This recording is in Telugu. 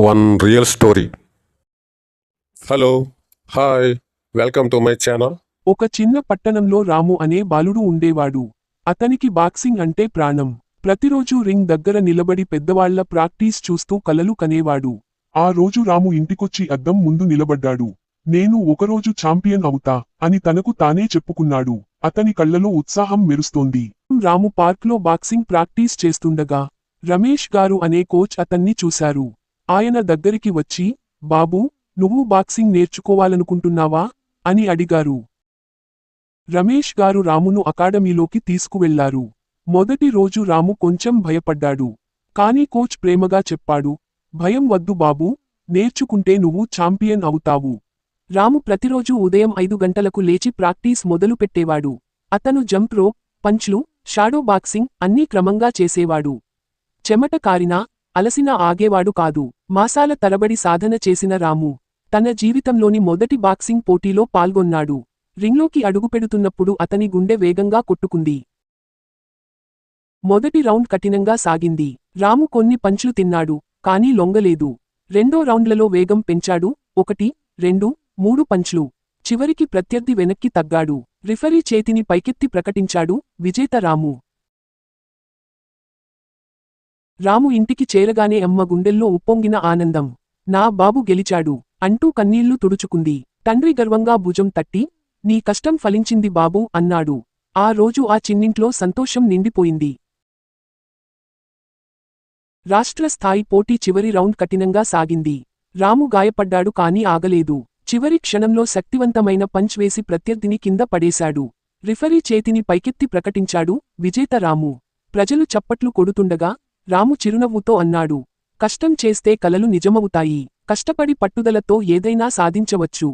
one real story. Hello, hi, welcome to my channel. ఒక చిన్న పట్టణంలో రాము అనే బాలుడు ఉండేవాడు. అతనికి బాక్సింగ్ అంటే ప్రాణం. ప్రతిరోజు రింగ్ దగ్గర నిలబడి పెద్దవాళ్ళ ప్రాక్టీస్ చూస్తూ కలలు కనేవాడు. ఆ రోజు రాము ఇంటికొచ్చి అద్దం ముందు నిలబడ్డాడు. నేను ఒకరోజు ఛాంపియన్ అవుతా అని తనకు తానే చెప్పుకున్నాడు. అతని కళ్ళలో ఉత్సాహం మెరుస్తోంది. రాము పార్క్లో బాక్సింగ్ ప్రాక్టీస్ చేస్తుండగా రమేష్ గారు అనే కోచ్ అతన్ని చూశారు. ఆయన దగ్గరికి వచ్చి బాబూ నువ్వు బాక్సింగ్ నేర్చుకోవాలనుకుంటున్నావా? అని అడిగారు. రమేష్ గారు రామును అకాడమీలోకి తీసుకువెళ్ళారు. మొదటి రోజు రాము కొంచెం భయపడ్డాడు. కాని కోచ్ ప్రేమగా చెప్పాడు భయం వద్దు బాబూ నేర్చుకుంటే నువ్వు ఛాంపియన్ అవుతావు. రాము ప్రతిరోజు ఉదయం ఐదు గంటలకు లేచి ప్రాక్టీస్ మొదలుపెట్టేవాడు అతను జంప్ రో పంచ్లు షాడో బాక్సింగ్ అన్నీ క్రమంగా చేసేవాడు. చెమట కారినా అలసినా ఆగేవాడు కాదు. మాసాల తరబడి సాధన చేసిన రాము తన జీవితంలోని మొదటి బాక్సింగ్ పోటీలో పాల్గొన్నాడు. రింగ్లోకి అడుగుపెడుతున్నప్పుడు అతని గుండె వేగంగా కొట్టుకుంది. మొదటి రౌండ్ కఠినంగా సాగింది. రాము కొన్ని పంచ్లు తిన్నాడు కానీ లొంగలేదు. రెండో రౌండ్లలో వేగం పెంచాడు. ఒకటి రెండు మూడు పంచ్లు. చివరికి ప్రత్యర్థి వెనక్కి తగ్గాడు. రిఫరీ చేతిని పైకెత్తి ప్రకటించాడు విజేత రాము. రాము ఇంటికి చేరగానే అమ్మ గుండెల్లో ఉప్పొంగిన ఆనందం. నా బాబు గెలిచాడు అంటూ కన్నీళ్ళు తుడుచుకుంది. తండ్రి గర్వంగా భుజం తట్టి నీ కష్టం ఫలించింది బాబూ అన్నాడు. ఆ రోజు ఆ చిన్నింట్లో సంతోషం నిండిపోయింది. రాష్ట్ర స్థాయి పోటీ చివరి రౌండ్ కఠినంగా సాగింది. రాము గాయపడ్డాడు కాని ఆగలేదు. చివరి క్షణంలో శక్తివంతమైన పంచ్ వేసి ప్రత్యర్థిని కింద పడేశాడు. రిఫరీ చేతిని పైకెత్తి ప్రకటించాడు విజేత రాము. ప్రజలు చప్పట్లు కొడుతుండగా రాము చిరునవ్వుతో అన్నాడు కష్టం చేస్తే కలలు నిజమవుతాయి. కష్టపడి పట్టుదలతో ఏదైనా సాధించవచ్చు.